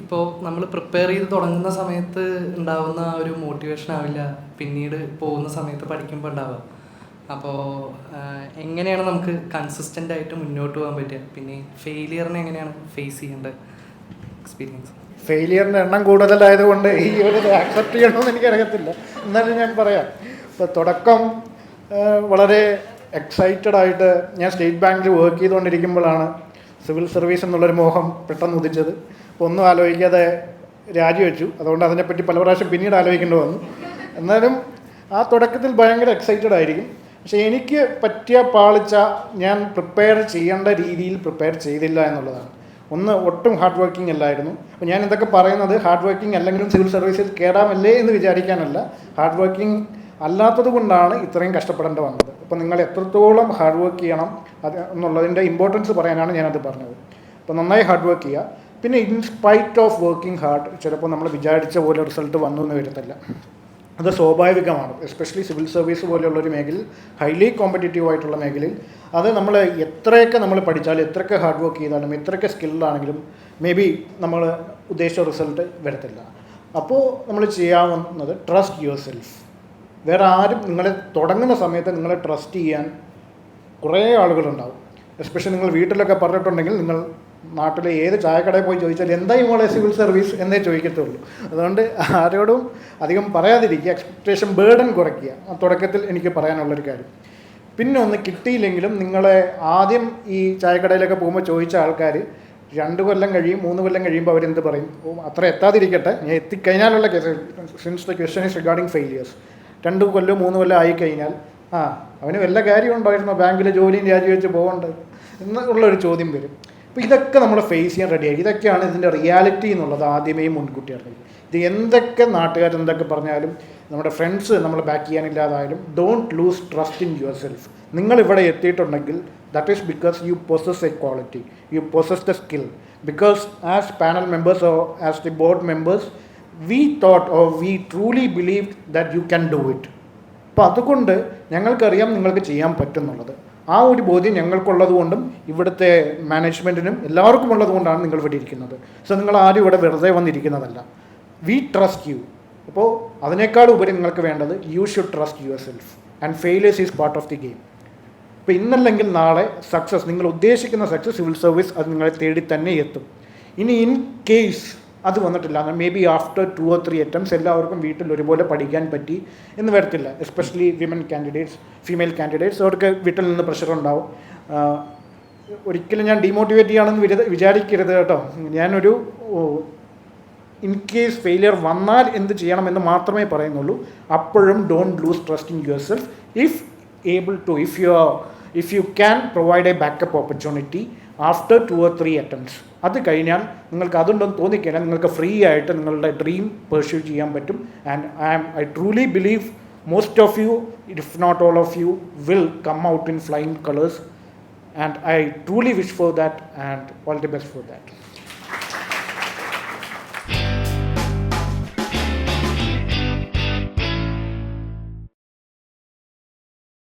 ഇപ്പോൾ നമ്മൾ പ്രിപ്പയർ ചെയ്ത് തുടങ്ങുന്ന സമയത്ത് ഉണ്ടാവുന്ന ആ ഒരു മോട്ടിവേഷൻ ആവില്ല. പിന്നീട് പോകുന്ന സമയത്ത് പഠിക്കുമ്പോൾ ഉണ്ടാവുക. അപ്പോൾ എങ്ങനെയാണ് നമുക്ക് കൺസിസ്റ്റന്റ് ആയിട്ട് മുന്നോട്ട് പോകാൻ പറ്റുക? പിന്നെ ഫെയിലിയറിനെ എങ്ങനെയാണ് ഫേസ് ചെയ്യേണ്ടത്? എക്സ്പീരിയൻസ് ഫെയിലിയറിന്റെ എണ്ണം കൂടുതലായതുകൊണ്ട് ഈ ഒരു ആക്സെപ്റ്റ് ചെയ്യണമെന്ന് എനിക്കറിയത്തില്ല. എന്നാലും ഞാൻ പറയാം. ഇപ്പോൾ തുടക്കം വളരെ എക്സൈറ്റഡ് ആയിട്ട് ഞാൻ സ്റ്റേറ്റ് ബാങ്കിൽ വർക്ക് ചെയ്തുകൊണ്ടിരിക്കുമ്പോഴാണ് സിവിൽ സർവീസ് എന്നുള്ളൊരു മോഹം പെട്ടെന്ന് ഉദിച്ചത്. ഒന്നും ആലോചിക്കാതെ രാജിവെച്ചു. അതുകൊണ്ട് അതിനെപ്പറ്റി പല പ്രാവശ്യം പിന്നീട് ആലോചിക്കേണ്ടി വന്നു. എന്നാലും ആ തുടക്കത്തിൽ ഭയങ്കര എക്സൈറ്റഡ് ആയിരിക്കും. പക്ഷേ എനിക്ക് പറ്റിയ പാളിച്ച ഞാൻ പ്രിപ്പയർ ചെയ്യേണ്ട രീതിയിൽ പ്രിപ്പയർ ചെയ്തില്ല എന്നുള്ളതാണ്. ഒന്ന് ഒട്ടും ഹാർഡ് വർക്കിംഗ് അല്ലായിരുന്നു. അപ്പോൾ ഞാൻ എന്തൊക്കെ പറയുന്നത് ഹാർഡ് വർക്കിംഗ് അല്ലെങ്കിലും സിവിൽ സർവീസിൽ കയറാമല്ലേ എന്ന് വിചാരിക്കാനല്ല. ഹാർഡ് വർക്കിംഗ് അല്ലാത്തത് കൊണ്ടാണ് ഇത്രയും കഷ്ടപ്പെടേണ്ടി വന്നത്. അപ്പോൾ നിങ്ങൾ എത്രത്തോളം ഹാർഡ് വർക്ക് ചെയ്യണം അത് എന്നുള്ളതിന്റെ ഇമ്പോർട്ടൻസ് പറയാനാണ് ഞാനത് പറഞ്ഞത്. അപ്പോൾ നന്നായി ഹാർഡ് വർക്ക് ചെയ്യുക. പിന്നെ ഇൻസ്പൈറ്റ് ഓഫ് വർക്കിംഗ് ഹാർഡ് ചിലപ്പോൾ നമ്മൾ വിചാരിച്ച പോലെ റിസൾട്ട് വന്നു എന്ന് വരത്തില്ല. അത് സ്വാഭാവികമാണ്. എസ്പെഷ്യലി സിവിൽ സർവീസ് പോലെയുള്ള ഒരു മേഖലയിൽ ഹൈലി കോമ്പറ്റേറ്റീവ് ആയിട്ടുള്ള മേഖലയിൽ അത് നമ്മൾ എത്രയൊക്കെ നമ്മൾ പഠിച്ചാലും എത്രയൊക്കെ ഹാർഡ് വർക്ക് ചെയ്താലും എത്രയൊക്കെ സ്കില്ലാണെങ്കിലും മേ ബി നമ്മൾ ഉദ്ദേശിച്ച റിസൾട്ട് വരത്തില്ല. അപ്പോൾ നമ്മൾ ചെയ്യാവുന്നത് ട്രസ്റ്റ് യുവർ സെൽഫ് വേറെ ആരും നിങ്ങളെ തുടങ്ങുന്ന സമയത്ത് നിങ്ങളെ ട്രസ്റ്റ് ചെയ്യാൻ കുറേ ആളുകളുണ്ടാവും. എസ്പെഷ്യലി നിങ്ങൾ വീട്ടിലൊക്കെ പറഞ്ഞിട്ടുണ്ടെങ്കിൽ നിങ്ങൾ നാട്ടിലെ ഏത് ചായക്കടയിൽ പോയി ചോദിച്ചാൽ എന്താ മോളെ സിവിൽ സർവീസ് എന്നേ ചോദിക്കത്തുള്ളൂ. അതുകൊണ്ട് ആരോടും അധികം പറയാതിരിക്കുക. എക്സ്പെക്റ്റേഷൻ ബേർഡൻ കുറയ്ക്കുക. തുടക്കത്തിൽ എനിക്ക് പറയാനുള്ളൊരു കാര്യം. പിന്നെ ഒന്ന് കിട്ടിയില്ലെങ്കിലും നിങ്ങളെ ആദ്യം ഈ ചായക്കടയിലൊക്കെ പോകുമ്പോൾ ചോദിച്ച ആൾക്കാർ രണ്ട് കൊല്ലം കഴിയും മൂന്ന് കൊല്ലം കഴിയുമ്പോൾ അവരെന്ത് പറയും? ഓ അത്ര എത്താതിരിക്കട്ടെ. ഞാൻ എത്തിക്കഴിഞ്ഞാലുള്ള case since the question is regarding failures രണ്ട് കൊല്ലം മൂന്ന് കൊല്ലം ആയിക്കഴിഞ്ഞാൽ ആ അവന് വല്ല കാര്യം ഉണ്ടായിരുന്നോ ബാങ്കിലെ ജോലിയും രാജിവെച്ച് പോകേണ്ടത് എന്നുള്ളൊരു ചോദ്യം വരും. അപ്പോൾ ഇതൊക്കെ നമ്മൾ ഫേസ് ചെയ്യാൻ റെഡിയായി ഇതൊക്കെയാണ് ഇതിന്റെ റിയാലിറ്റി എന്നുള്ളത് ആദ്യമേ മുൻകൂട്ടി അറിഞ്ഞത് ഇത് എന്തൊക്കെ നാട്ടുകാർ എന്തൊക്കെ പറഞ്ഞാലും നമ്മുടെ ഫ്രണ്ട്സ് നമ്മൾ back ചെയ്യാനില്ലാതായാലും don't lose trust in yourself നിങ്ങൾ ഇവിടെ എത്തിയിട്ടുണ്ടെങ്കിൽ that is because you possess a quality you possess the skill because as panel members or as the board members we thought or we truly believe that you can do it അപ്പോൾ അതുകൊണ്ട് ഞങ്ങൾക്കറിയാം നിങ്ങൾക്ക് ചെയ്യാൻ പറ്റുന്നുള്ളത്. ആ ഒരു ബോധ്യം ഞങ്ങൾക്കുള്ളത് കൊണ്ടും ഇവിടുത്തെ മാനേജ്മെന്റിനും എല്ലാവർക്കും ഉള്ളത് കൊണ്ടാണ് നിങ്ങൾ ഇവിടെ ഇരിക്കുന്നത്. സോ നിങ്ങൾ ആരും ഇവിടെ വെറുതെ വന്നിരിക്കുന്നതല്ല. വി ട്രസ്റ്റ് യു അപ്പോൾ അതിനേക്കാൾ ഉപരി നിങ്ങൾക്ക് വേണ്ടത് you should trust yourself and failures is part of the game ഇപ്പോൾ ഇന്നല്ലെങ്കിൽ നാളെ സക്സസ് നിങ്ങൾ ഉദ്ദേശിക്കുന്ന സക്സസ് സിവിൽ സർവീസ് അത് നിങ്ങളെ തേടി തന്നെ എത്തും. ഇനി ഇൻ കേസ് അത് വന്നിട്ടില്ല. Maybe after two or three attempts എല്ലാവർക്കും വീട്ടിൽ ഒരുപോലെ പഠിക്കാൻ പറ്റി എന്ന് വരത്തില്ല. Especially women candidates female candidates അവർക്ക് വീട്ടിൽ നിന്ന് പ്രഷർ ഉണ്ടാവും. ഒരിക്കലും ഞാൻ ഡീമോട്ടിവേറ്റ് ചെയ്യുകയാണെന്ന് വിചാ- വിചാരിക്കരുത് കേട്ടോ. ഞാനൊരു ഇൻ കേസ് ഫെയിലിയർ വന്നാൽ എന്ത് ചെയ്യണമെന്ന് മാത്രമേ പറയുന്നുള്ളൂ. അപ്പോഴും don't lose trust in yourself if able to if you if you can provide a backup opportunity after two or three attempts അത് കഴിഞ്ഞാൽ നിങ്ങൾക്ക് അതുണ്ടെന്ന് തോന്നിക്കഴിഞ്ഞാൽ നിങ്ങൾക്ക് ഫ്രീ ആയിട്ട് നിങ്ങളുടെ ഡ്രീം പെർസ്യൂ ചെയ്യാൻ പറ്റും. And I am I truly believe most of you if not all of you will come out in flying colours and I truly wish for that and all the best for that